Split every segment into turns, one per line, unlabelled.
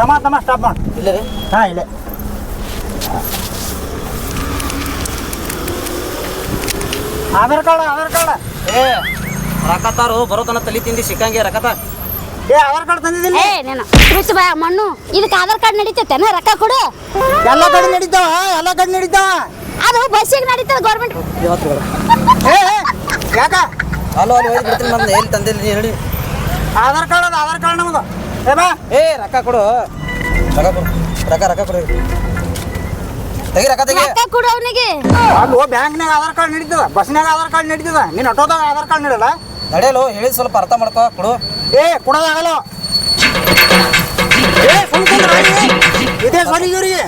ತಮ್ಮ ತಮ್ಮ ಸ್ಟಾಪ್ ಮಾಡಿ.
ಇಲ್ಲ ರೀ?
ಹಾಂ ಇಲ್ಲೇ. Aadhaar card Aadhaar card.
ಏ ರಕತಾರು ಬರೋತನ ತಲಿ ತಿಂದು ಸಿಕ್ಕಂಗೆ ರಕತ
ಏ ಆಧಾರ್ ಕಾರ್ಡ್ ತಂದಿದ್ದೀನಿ.
ಏ ನೀನು ಕೃಷಿ ಬಾ ಮಣ್ಣು. ಇದಕ್ಕೆ ಆಧಾರ್ ಕಾರ್ಡ್ ನಡೀತೈತೆನ ರೊಕ್ಕ ಕೊಡು.
ಎಲ್ಲ ಕಡೆ ನಡೀತಾವ ಎಲ್ಲ ಕಡೆ ನಡೀತಾವ.
ಅದು ಬಸ್ಸಿಗೆ ನಡೀತದ ಗೌರ್ಮೆಂಟ್
ಇವತ್ತು ಬೇಡ.
ಏ ಏ, ಯಾಕ?
ಅಲ್ಲೋ ಅಲ್ಲಿ ಹೋಗಿ ಬಿಡ್ತೀನಿ ನಮ್ದು ಎಲ್ಲಿ ತಂದಿಲ್ಲ ನೀ ಹೇಳಿ.
ಆಧಾರ್ ಕಾರ್ಡ್ ಅದ ಆಧಾರ್ ಕಾರ್ಡ್ ನಮ್ದು. ಏ ಬಾ.
ಏ ರೊಕ್ಕ ಕೊಡು. ರೊಕ್ಕ ಕೊಡು ರೊಕ್ಕ ರೊಕ್ಕ ಕೊಡು. ತೆಗಿ ರೊಕ್ಕ ತೆಗಿ.
ರೊಕ್ಕ ಕೊಡು ಅವನಿಗೆ.
ಅಲ್ಲಿ ಬ್ಯಾಂಕ್ನಾಗ ಆಧಾರ್ ಕಾರ್ಡ್ ನಡೀತದ? ಬಸ್ನಾಗ ಆಧಾರ್ ಕಾರ್ಡ್ ನಡೀತದ? ನೀನು ಆಟೋದಾಗ ಆಧಾರ್ ಕಾರ್ಡ್ ನಡೀಲ್ಲ
ನಡೆಯಲು ಹೇಳಿ ಸ್ವಲ್ಪ ಅರ್ಥ ಮಾಡ್ಕೋ ಕೊಡು.
ಏ ಕೊಡೋದಾಗಲ್ಲ. ಏ ಸುಮ್ ಕುಂದ್ರ ಇದೇ ಸರಿ ಇವ್ರಿಗೆ.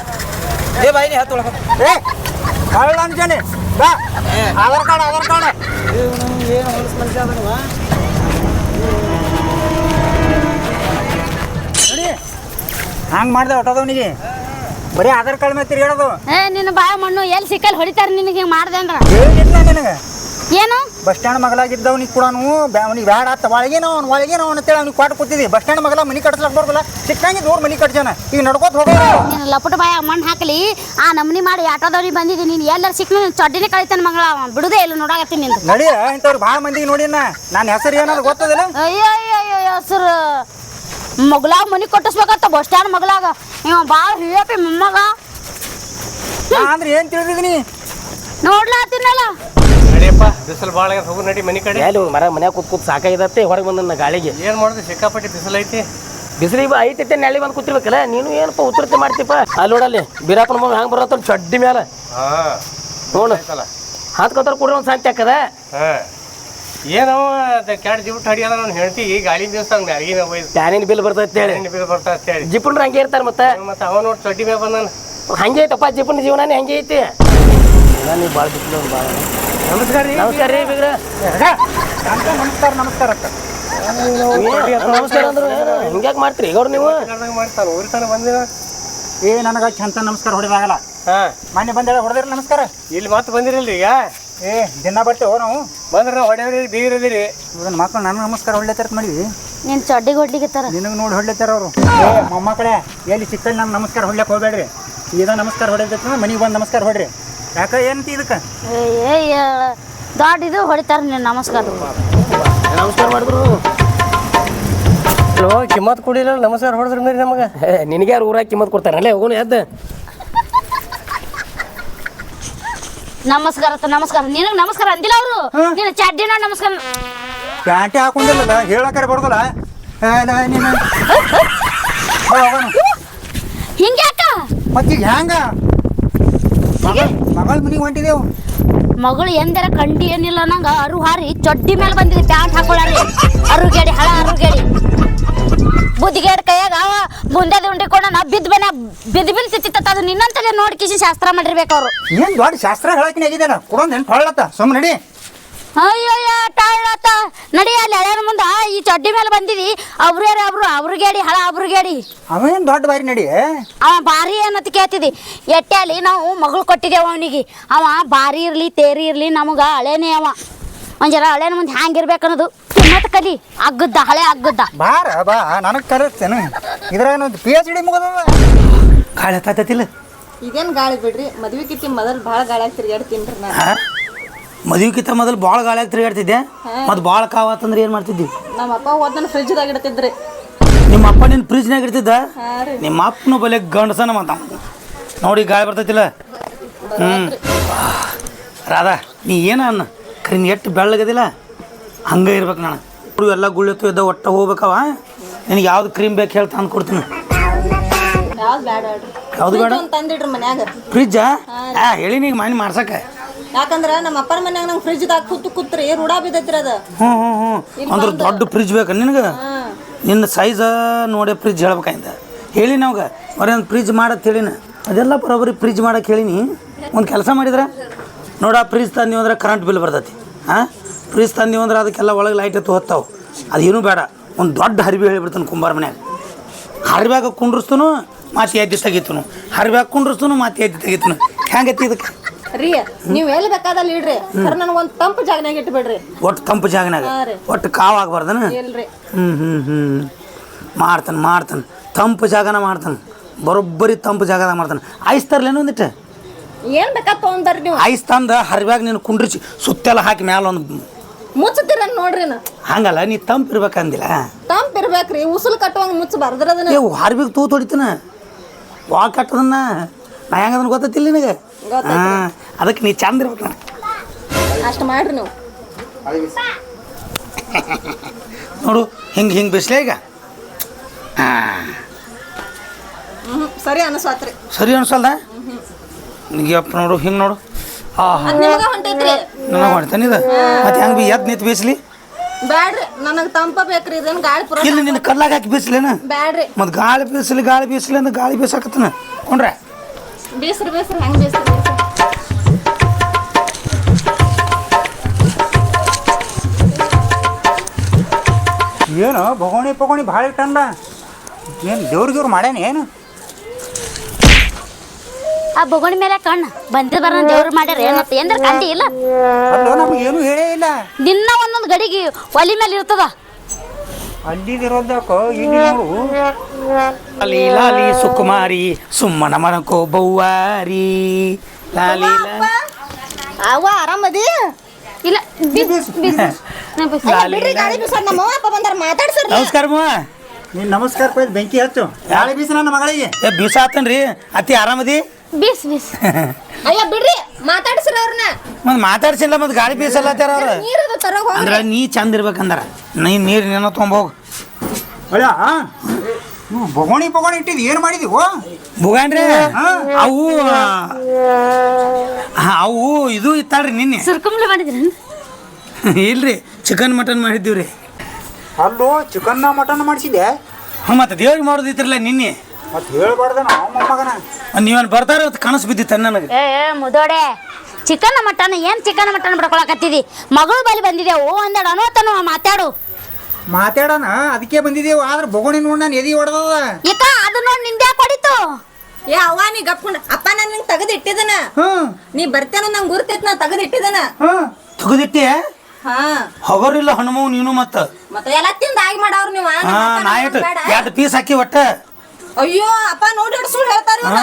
ಏ ಬಾಯಿ ನೀ ಹತ್ತು
ಏ ಕಳ್ಳ ಅಂತಾನೆ ಬಾ ಆಧಾರ್ ಕಾರ್ಡ್ ಆಧಾರ್ ಕಾರ್ಡ್.
ಏನು ಹೊಲಸು ಮನುಷ್ಯ ಅದನವ?
ಹಂಗೆ ಮಾಡ್ದೆ ಹೊಟ್ಟದವನಿಗೆ ಬರೀ ಆಧಾರ್ ಕಾರ್ಡ್ ಮೇಲೆ ತಿರ್ಗಾಡೋದು.
ಏ ನಿನ್ನ ಬಾಯ ಮಣ್ಣು ಎಲ್ಲಿ ಸಿಕ್ಕಲ್ಲಿ ಹೊಡಿತಾರ ನಿನಗೆ ಹಿಂಗೆ ಮಾಡ್ದೆ ಅಂದ್ರ?
ಹೇಳಿಲ್ಲ ನಿನಗೆ?
ಏನು?
ಬಸ್ ಸ್ಟ್ಯಾಂಡ್ ಮಗಳಾಗಿದ್ದವನಿಗೆ ಕೂಡ ಅವನಿಗೆ ಬ್ಯಾಡ ಆತ. ಒಳಗೇನೋ ಅವ್ನು ಒಳಗೇನೋ ಅಂತೇಳಿ ಅವ್ನಿಗೆ ಕೊಟ್ಟು ಕೂತಿದ್ವಿ ಬಸ್ ಸ್ಟ್ಯಾಂಡ್ ಮಗಳ ಮನಿ ಕಟ್ಸ್ಲಕ್ ಬರ್ಬಲ್ಲ ಸಿಕ್ಕಂಗೆ ದೂರ ಮನಿ ಕಟ್ಸ್ಯಾನ. ಈಗ ನಡ್ಕೋತ ಹೋಗೋ
ನೀನು ಲಪಟ ಬಾಯ ಮಣ್ಣು ಹಾಕಲಿ. ಆ ನಮ್ನಿ ಮಾಡಿ ಆಟೋದವ್ರಿಗೆ ಬಂದಿದ್ದೀನಿ ನೀನು ಎಲ್ಲರೂ ಸಿಕ್ಕ ಚಡ್ಡಿನೇ ಕಳಿತಾನೆ ಮಗಳ. ಅವ ಬಿಡುದೇ ಇಲ್ಲ ನೋಡಾಕತ್ತೀನಿ ನಿಂದು.
ನಡಿ ಇಂಥವ್ರು ಭಾಳ ಮಂದಿಗೆ ನೋಡಿನ. ನಾನು ಹೆಸರು ಏನಾದ್ರು ಗೊತ್ತದಿಲ್ಲ?
ಅಯ್ಯೋ ಅಯ್ಯೋ ಅಯ್ಯೋ ಹೆಸರು. ಮಗ್ಲಾಗ ಮನಿ ಕಟ್ಟಿಸ್ಬೇಕತ್ತ ಬಸ್ ಸ್ಟ್ಯಾಂಡ್ ಮಗ್ಲಾಗ. ಇವ ಭಾಳ ಹಿಯಪಿ ಮೊಮ್ಮಗ.
ಅಂದ್ರೆ ಏನು ತಿಳಿದಿದ್ದೀನಿ
ನೋಡ್ಲಾತೀನಲ್ಲ
ನಡಿಯಪ್ಪ ಬಿಸಿಲು ಭಾಳ ಹೋಗು ನಡಿ ಮನೆ ಕಡೆ.
ಎಲ್ಲಿ ಮರ ಮನ್ಯಾಗ ಕೂತ್ ಕೂತ್ ಸಾಕಾಗಿದತ್ತೆ ಹೊರಗೆ ಬಂದ ಗಾಳಿಗೆ.
ಏನು ಮಾಡ್ದೆ ಸಿಕ್ಕಾಪಟ್ಟಿ ಬಿಸಿಲು ಐತಿ.
ಬಿಸಿಲು ಬಾ ಐತೈತೆ ನೆಳಿ ಬಂದು ಕೂತಿರ್ಬೇಕಲ್ಲ ನೀನು ಏನಪ್ಪ ಉತ್ತರತೆ ಮಾಡ್ತೀಪ ಅಲ್ಲಿ ನೋಡಲ್ಲಿ ಬೀರಪ್ಪನ ಮಗ ಹಂಗೆ ಬರತ್ತ ಚಡ್ಡಿ ಮೇಲೆ
ಹಾಂ.
ನೋಡು. ಹಾತ್ಕೋತಾರ ಕೂಡ ಒಂದು ಸಾಂತಿ ಹಾಕದ.
ಹಾಂ. ಏನೋ ಕ್ಯಾಟ್ ಜಿಬಿಟ್ ಹಡಿಯಲ್ಲ ನಾನು ಹೇಳ್ತಿ ಈ ಗಾಳಿ ದಿವಸ ಮ್ಯಾಗಿನ ಹೋಯ್ತು
ಟ್ಯಾನಿನ ಬಿಲ್ ಬರ್ತೈತೆ ಹೇಳಿ.
ಬಿಲ್ ಬರ್ತಾ ಅಂತ ಹೇಳಿ.
ಜಿಪುಣ್ರು ಹಂಗೆ ಇರ್ತಾರೆ ಮತ್ತೆ?
ಮತ್ತೆ ಅವ ನೋಡಿ ಚಡ್ಡಿ ಮೇಲೆ ಬಂದಾನ.
ಹಂಗೆ ಐತಪ್ಪ ಜಿಪುಣ ಜೀವನನೇ ಹಂಗೆ ಐತಿ. ನೀವು ಭಾಳ ಬಿಸಿಲು ಭಾಳ
ನಮಸ್ಕಾರ ರೀ.
ನಮಸ್ಕಾರ ರೀ ಬಿಗ್ರ.
ನಮಸ್ಕಾರ ನಮಸ್ಕಾರ ಅಕ್ಕ.
ನಮಸ್ಕಾರ ಅಂದ್ರೆ ಹಿಂಗ್ಯಾಕೆ ಮಾಡ್ತೀರಿ ಈಗ ನೀವು?
ಮಾಡ್ತಾರ ಮಾಡ್ತಾನೆ ಊರಿ ತನಕ ಬಂದಿನ
ಏ ನನಗೆ ಚಂತ ನಮಸ್ಕಾರ ಹೊಡೆದಾಗಲ್ಲ
ಹಾಂ.
ಮೊನ್ನೆ ಬಂದೇಳ ಹೊಡೆದಿರ ನಮಸ್ಕಾರ.
ಇಲ್ಲಿ ಮತ್ತೆ ಬಂದಿರಲ್ರಿ ಈಗ?
ಏ ದಿನ ಬರ್ತೇವೆ ನಾವು?
ಬಂದ್ರ ಹೊಡೆಯವ್ರಿ ಬೀರದಿರಿ
ಇವ್ರನ್ನ ಮಕ್ಕಳು ನನ್ನ ನಮಸ್ಕಾರ ಹೊಡ್ಲೇತಾರ ಮಾಡಿವಿ
ನಿನ್ ಚಡ್ಡಿಗೆ ಹೊಡ್ಲಿಕ್ಕೆ
ನಿನಗೆ ನೋಡಿ ಹೊಡ್ಲೇತಾರ ಅವರು. ಏ ಮೊಮ್ಮಕ್ಕಳೇ ಎಲ್ಲಿ ಸಿಕ್ಕಲ್ಲಿ ನಾನು ನಮಸ್ಕಾರ ಹೊಡ್ಲಕ್ಕೆ ಹೋಗ್ಬೇಡ್ರಿ. ಈಗ ನಮಸ್ಕಾರ ಹೊಡೆದ ಮನೆಗೆ ಬಂದು ನಮಸ್ಕಾರ ಹೊಡ್ರಿ. ಯಾಕ ಏನಂತ ಇದಕ್ಕೆ?
ಏ ದೊಡ್ಡ ಇದು ಹೊಡಿತಾರ ನೀನು ನಮಸ್ಕಾರ.
ನಮಸ್ಕಾರ ಮಾಡಿದ್ರು.
ಹಲೋ ಕಿಮ್ಮತ್ ಕೊಡಿಲ್ಲ ನಮಸ್ಕಾರ ಹೊಡೆದ್ರಿ ಮೇರಿ ನಮಗೆ.
ನಿನಗೆ ಯಾರು ಊರಾಗ ಕಿಮ್ಮತ್ ಕೊಡ್ತಾರಲ್ಲೇ ಹೋಗೋಣ ಎದ್ದು.
ನಮಸ್ಕಾರ ಅತ್ತ ನಮಸ್ಕಾರ. ನಿನಗ್ ನಮಸ್ಕಾರ ಅಂದಿಲ್ಲ ಅವರು? ನೀನು ಚಾಡ್ಡಿ ನೋಡಿ ನಮಸ್ಕಾರ.
ಪ್ಯಾಂಟೆ ಹಾಕೊಂಡಿಲ್ಲ ಹೇಳಕ್ಕಾರ ಬರ್ದಲ್ಲ. ಏ, ಇಲ್ಲ, ನೀನು ಬಾ, ಹೋಗೋಣ.
ಹಿಂಗೆ ಯಾಕ?
ಮತ್ತೀಗ ಹ್ಯಾಂಗ? ಮಗಳ ಮಗಳ ಮನೆಗೆ ಹೊಂಟಿದೆವು.
ಮಗಳು ಎಂದರ ಕಂಡಿ ಏನಿಲ್ಲ ನಂಗ ಅರು ಹಾರಿ ಚಡ್ಡಿ ಮೇಲೆ ಬಂದಿದೆ ಪ್ಯಾಂಟ್ ಹಾಕೊಳ್ಳಾರಿ ಅರುಗೇಡಿ ಹಳ ಅರುಗೇಡಿ. ಬುದ್ಧಿಗೇಡ್ ಕೈಯಾಗ ಅವ ಬುಂದೆದ ಉಂಡಿಕೊಂಡ ನಾ ಬಿದ್ದ ಬನ ಬಿದ್ದ ಬಿಲ್ ತಿತ್ತಿತ್ತ ಅದು ನಿನ್ನಂತಲೇ ನೋಡಿ ಕಿಸಿ ಶಾಸ್ತ್ರ ಮಾಡಿರ್ಬೇಕು ಅವರು.
ಏನ್ ದೊಡ್ಡ ಶಾಸ್ತ್ರ ಹೇಳಕಿನ ಆಗಿದೇನ ಕೊಡೊಂದು ನೆನ್ಪು ಹೊಳ್ಳತ್ತ ಸುಮ್ ನಡಿ.
ಅಯ್ಯಯ್ಯ ಟಾಳತ್ತ ನಡಿ ಅಲ್ಲಿ ಹಳೆಯರ ಮುಂದೆ. ಈ ಚಡ್ಡಿ ಮೇಲೆ ಬಂದಿದಿ. ಅವ್ರೇ ಅವ್ರು ಅವ್ರಿಗೇಡಿ ಹಳ ಅವ್ರಿಗೇಡಿ.
ಅವೇನ್ ದೊಡ್ಡ ಬಾರಿ ನಡಿ
ಅವ ಭಾರಿ ಅನ್ನತ ಕೇಳ್ತಿದಿ? ಎಟ್ಟ್ಯಾಲಿ ನಾವು ಮಗಳು ಕೊಟ್ಟಿದ್ದೇವ ಅವನಿಗೆ. ಅವ ಭಾರಿ ಇರ್ಲಿ ತೇರಿ ಇರ್ಲಿ ನಮಗ ಹಳೇನೇ ಅವ. ಒಂಜರ ಜರ ಹಳೇನ ಮುಂದೆ ಹ್ಯಾಂಗಿರ್ಬೇಕು ಅನ್ನೋದು ಕಿಮ್ಮತ್ ಕಲಿ. ಅಗ್ಗದ್ದ ಹಳೆ ಅಗ್ಗದ್ದ.
ಬಾರ ಬಾ. ನನಗೆ ಕರೆಸ್ತೇನೆ. ಇದ್ರಾಗ ಪಿ ಎಚ್ ಡಿ ಮುಗದ ಗಾಳಿ ಹತ್ತಿಲ್ಲ
ಇದೇನ್ ಗಾಳಿ ಬಿಡ್ರಿ? ಮದ್ವಿ ಕಿತ್ತಿ ಮೊದಲ್ ಭಾಳ ಗಾಳಿ ತಿರ್ಗಾಡ್ತೀನಿ ಮದ್ವೆ
ಕಿತ್ತ ಮೊದಲು ಭಾಳ ಗಾಳಿಯಾಗ ತಿರುಗಾಡ್ತಿದ್ದೆ. ಮತ್ತು ಭಾಳ ಕಾವತ್ತಂದ್ರೆ ಏನು ಮಾಡ್ತಿದ್ದಿ?
ನಮ್ಮ ಅಪ್ಪ ಓದನ ಫ್ರಿಜ್ದಾಗ ಇಡ್ತಿದ್ರಿ.
ನಿಮ್ಮ ಅಪ್ಪ ನಿನ್ನ ಫ್ರಿಜ್ನಾಗ ಇಡ್ತಿದ್ದ? ನಿಮ್ಮ ಅಪ್ಪನ ಬಲೆ ಗಂಡಸನ ಮತ್ತ ನೋಡಿ ಗಾಳಿ ಬರ್ತೈತಿಲ್ಲ ಹ್ಞೂ ರಾಧಾ ನೀ ಏನ ಅನ್ನ? ಕರಿನ ನೀ ಎಷ್ಟು ಬೆಳ್ಳಗದಿಲ್ಲ. ಹಂಗೆ ಇರ್ಬೇಕು ನಾನು. ಎಲ್ಲ ಗುಳ್ಳೆತ್ತು ಇದ್ದ ಒಟ್ಟ ಹೋಗ್ಬೇಕವ ನಿನಗೆ ಯಾವ್ದು ಕ್ರೀಮ್ ಬೇಕು ಹೇಳ್ತಾ ತಂದು ಕೊಡ್ತೀನಿ.
ಯಾವ್ದು
ಯಾವ್ದು ಬೇಡ?
ತಂದಿಡ್ರಿ ಮನ್ಯಾಗ.
ಫ್ರಿಜ್ಜಾ ಆ? ಹೇಳಿ ನೀಗ ಮನೆ ಮಾಡ್ಸಕ್ಕೆ
ಯಾಕಂದ್ರ ನಮ್ಮ ಅಪ್ಪನ ಮನ್ಯಾಗ ನಂಗೆ ಫ್ರಿಜ್ದಾಗ ಕೂತು ಕೂತ್ರಿ ರೂಢ ಬಿದ್ದೈತ್ರಿ ಅದ.
ಹ್ಞೂ ಹ್ಞೂ ಹ್ಞೂ ಅಂದ್ರೆ ದೊಡ್ಡ ಫ್ರಿಜ್ ಬೇಕು ನಿನಗೆ? ನಿನ್ನ ಸೈಜ್ ನೋಡಿ ಫ್ರಿಜ್ ಹೇಳ್ಬೇಕಾಯ್ತ ಹೇಳಿ ನಮ್ಗೆ ಬರೀ ಒಂದು ಫ್ರಿಜ್ ಮಾಡತ್ ಹೇಳಿನ. ಅದೆಲ್ಲ ಬರೋಬ್ಬರಿ ಫ್ರಿಜ್ ಮಾಡಕ್ಕೆ ಹೇಳಿನಿ. ಒಂದು ಕೆಲಸ ಮಾಡಿದ್ರೆ? ನೋಡ ಫ್ರಿಜ್ ತಂದೀವಿ ಅಂದ್ರೆ ಕರೆಂಟ್ ಬಿಲ್ ಬರ್ತೈತಿ. ಹಾಂ? ಫ್ರಿಜ್ ತಂದೀವಿ ಅಂದ್ರೆ ಅದಕ್ಕೆಲ್ಲ ಒಳಗೆ ಲೈಟ್ ಎತ್ತು ಹೊತ್ತಾವು. ಅದೇನು ಬೇಡ. ಒಂದು ದೊಡ್ಡ ಹರಿವೆ ಹೇಳಿಬಿಡ್ತಾನೆ ಕುಂಬಾರ ಮನ್ಯಾಗ. ಹರಿವ್ಯಾಗ ಕುಂಡ್ರಸ್ತನು ಮಾತಿ ಎದ್ದು ತೆಗಿತನು. ಹರಿವ್ಯಾಗ ಕುಂಡ್ರಸ್ತನು ಮಾತಿ ಎದ್ದು ತೆಗಿತನು. ಹೆಂಗೈತಿ ಇದಕ್ಕೆ?
ರೀ ನೀವು ಎಲ್ಲಿ ಬೇಕಾದಲ್ಲಿ ಇಡ್ರಿ. ಸರ್ ಒಂದು ತಂಪು ಜಾಗನಾಗ ಇಟ್ಬಿಡ್ರಿ.
ಒಟ್ಟು ತಂಪು ಜಾಗನಾಗ ಒಟ್ಟು ಕಾವು ಆಗ್ಬಾರ್ದನ?
ಇಲ್ರಿ.
ಹ್ಞೂ ಹ್ಞೂ ಹ್ಞೂ ಮಾಡ್ತಾನೆ ಮಾಡ್ತಾನೆ. ತಂಪು ಜಾಗನ ಮಾಡ್ತಾನೆ. ಬರೋಬ್ಬರಿ ತಂಪು ಜಾಗದಾಗ ಮಾಡ್ತಾನೆ. ಐಸ್ ತರ್ಲೇನು ಒಂದಿಟ್ಟು?
ಏನ್ ಬೇಕಾ ತೊಗೊಂಡ್ರಿ ನೀವು.
ಐಸ್ ತಂದು ಹರಿವ್ಯಾಗ ನೀನು ಕುಂಡ್ರಿಸಿ ಸುತ್ತೆಲ್ಲ ಹಾಕಿ ಮ್ಯಾಲ ಒಂದು
ಮುಚ್ಚತೀರ ನೋಡ್ರಿ ನಾ?
ಹಂಗಲ್ಲ ನೀ ತಂಪು ಇರ್ಬೇಕಂದಿಲ್ಲ.
ತಂಪ್ ಇರ್ಬೇಕ್ರಿ ಉಸುಲ್ ಕಟ್ಟುವಂಗ ಮುಚ್ಚಬಾರ್ದ್ರ ಅದನ್ನ.
ಏ ಹರಿಬಿಗೆ ತೂ ಹೊಡಿತೀನ? ವಾ ಕಟ್ಟದನ್ನ? ನಾ ಹೆಂಗದನ್ನ ಗೊತ್ತೈತಿಲ್ಲ ನಿನಗೆ? ಹಾಂ ಅದಕ್ಕೆ ನೀ ಚಂದ ಇರ್ಬೇಕು ಅಷ್ಟು
ಅಷ್ಟ್ ಮಾಡ್ರಿ ನೀವು.
ನೋಡು ಹಿಂಗೆ ಹಿಂಗೆ ಬಿಸಿಲೇ ಈಗ. ಹಾಂ.
ಹ್ಮ್ ಸರಿ ಅನಸ್ವಾತ್ರಿ.
ಸರಿ ಅನ್ಸಲ್ದ? ನಿಗಪ್ಪ ನೋಡು ಹಿಂಗೆ ನೋಡು.
ಅದ್ ನಿಮಗ ಹೊಂಟೈತ್ರಿ.
ನನಗೆ ಮಾಡ್ತಾನೆ ಇದು? ಮತ್ತೆ ಹೆಂಗೆ ಬಿ ಎದ್ದು ನಿಂತು ಬೀಸ್ಲಿ?
ಬ್ಯಾಡ್ರಿ ನನಗ್ ತಂಪ ಬೇಕ್ರಿ ಇದೇನ್ ಗಾಳಿ ಪುರ.
ಇಲ್ಲಿ ನಿನ್ನ ಕಲ್ಲಾಗ ಹಾಕಿ ಬೀಸ್ಲೇನ?
ಬ್ಯಾಡ್ರಿ.
ಮತ್ತು ಗಾಳಿ ಬೀಸಲಿ ಗಾಳಿ ಬೀಸಲಿ ಅಂದ್ರೆ ಗಾಳಿ ಬೀಸಾಕತ್ತನ? ಕೊಂಡ್ರೆ
ಬೇಸ್ರಿ ಬೇಸ್ರಿ ಹೆಂಗ್ ಬೇಸ್ರಿ.
ಏನು ಬಗೋಣಿ ಪಗೋಣಿ ಭಾಳ ಇಟ್ಟಂದ? ಏನು ದೇವ್ರಿಗೆ ಇವ್ರು ಮಾಡ್ಯಾನ ಏನು?
ಆ ಬೊಗಣಿ ಮೇಲೆ ಕಣ್ಣು. ಬಂದಿದ್ ಬರ ದೇವ್ರ ಮಾಡ್ಯಾರ. ಏನತ್ತ ಎಂದ್ರೆ ಕಂಡಿ ಇಲ್ಲ.
ಅಲ್ಲೋ ನಮ್ಗೆ ಏನು ಹೇಳೇ ಇಲ್ಲ.
ದಿನ ಒಂದೊಂದು ಗಡಿಗೆ ಒಲಿ ಮೇಲೆ ಇರ್ತದ.
ಅಲ್ಲಿದಿರೋದಕ್ಕ ಇಲ್ಲಿ ನೋಡು
ಲಾಲಿ ಲಾಲಿ ಸುಕುಮಾರಿ ಸುಮ್ಮನ ಮನಕೋ ಬೌವಾರಿ. ಲಾಲಿ. ಲಾ-
ಅವ್ವ ಆರಾಮದಿ
ಇಲ್ಲ ಬಿಸ್. ಬಿಸ್. ನಾ ಬಿಸ್.
ಅಯ್ಯ, ಬಿಡ್ರಿ ಗಾಳಿ ಬೀಸೋದ್ ನಮ್ಮ ಅವ್ವ ಅಪ್ಪ ಬಂದಾರ ಮಾತಾಡ್ಸರ್ರಿ
ನಮಸ್ಕಾರ ಮಾವ.
ನೀನು ನಮಸ್ಕಾರ ಬೆಂಕಿ ಹಚ್ಚು. ಗಾಳಿ ಬೀಸ ನನ್ನ ಮಗಳಿಗೆ.
ಏ ಅತಿ ಆರಾಮದಿ
ಬಿಸ್ ಬಿಸ್.
ಅಯ್ಯ ಬಿಡ್ರಿ. ಮಾತಾಡ್ಸ್ರಿ ಅವ್ರನ್ನ.
ಮತ್ತೆ ಮಾತಾಡ್ಸಿಲ್ಲ ಮತ್ ಗಾಳಿ ಬೀಸಲ್ಲತ್ತಾರ ಅವ್ರು.
ನೀರದು
ಅಂದ್ರೆ ನೀ ಚಂದ ಇರ್ಬೇಕಂದ್ರ. ನೀ ನೀರ್ ಏನೋ ತೊಗೊಂಬೋಗ್
ಅಯ್ಯ ಬೊಗೋಣಿ ಬಗೋಣಿ ಇಟ್ಟಿದ್. ಏನ್ ಮಾಡಿದೀವೋ?
ಬುಗಾನ್ರಿ ಅವು ಹಾ, ಅವು ಇದು ಇತ್ತಾಳ್ರಿ ನಿನ್ನೆ.
ಸುರ್ಕುಂಬ್ಲಿ ಮಾಡಿದ್ರಿ.
ಇಲ್ರಿ ಚಿಕನ್ ಮಟನ್ ಮಾಡಿದ್ದೀವ್ರಿ.
ಅಲ್ಲೋ ಚಿಕನ್ನ ಮಟನ್ ಮಾಡಿಸಿದೆ
ಹ್ಞೂ ಮತ್ತೆ ದೇವ್ರಿಗೆ ಮಾಡೋದಿತ್ತಿರಲ್ಲ ನಿನ್ನೆ.
ಮತ್ತೆ ಹೇಳ್ಬಾರ್ದ ನಾವು ಮೊಮ್ಮಗನ
ನೀವನ್ ಬರ್ತಾರ ಅಂತ ಕನಸು ಬಿದ್ದಿತ್ತ ನನಗೆ.
ಏ ಏ, ಮುದೋಡೆ ಚಿಕನ್ ಮಟನ್ ಏನ್ ಚಿಕನ್ ಮಟನ್ ಬಡ್ಕೊಳಕತ್ತಿದಿ ಮಗಳು ಬಲಿ ಬಂದಿದೆ ಓ ಅಂದೇಡ ಅನೋತನು ಮಾತಾಡು.
ಮಾತಾಡೋಣ ಅದಕ್ಕೆ ಬಂದಿದ್ದೇವು ಆದ್ರೆ ಬೊಗಣಿ ನೋಡಿ ನಾನು ಎದಿ ಹೊಡೆದದ.
ಇಕ ಅದು ನೋಡಿ ನಿಂದೆ ಕೊಡಿತು?
ಏ ಅವ್ವ ನೀ ಗಪ್ಕೊಂಡ ಅಪ್ಪ ನಾನು ನಿಂಗೆ ತೆಗೆದಿಟ್ಟಿದನ.
ಹ್ಞೂ
ನೀ ಬರ್ತೇನೋ ನಂಗೆ ಗುರ್ತೈತ್ ನಾ ತೆಗೆದಿಟ್ಟಿದನ.
ಹ್ಞೂ
ತೆಗೆದಿಟ್ಟೆ?
ಹಾ.
ಹೊಗರಿಲ್ಲ ಹನುಮವ್ ನೀನು ಮತ್ತ.
ಮತ್ತೆ ಎಲ್ಲ ತಿಂದ ಆಗಿ ಮಾಡವ್ರು ನೀವು.
ನಾ ಎರಡು ಪೀಸ್ ಹಾಕಿ ಒಟ್ಟ.
ಅಯ್ಯೋ ಅಪ್ಪ ನೋಡಿ ಸುಳ್ಳು ಹೇಳ್ತಾರ
ಹಾ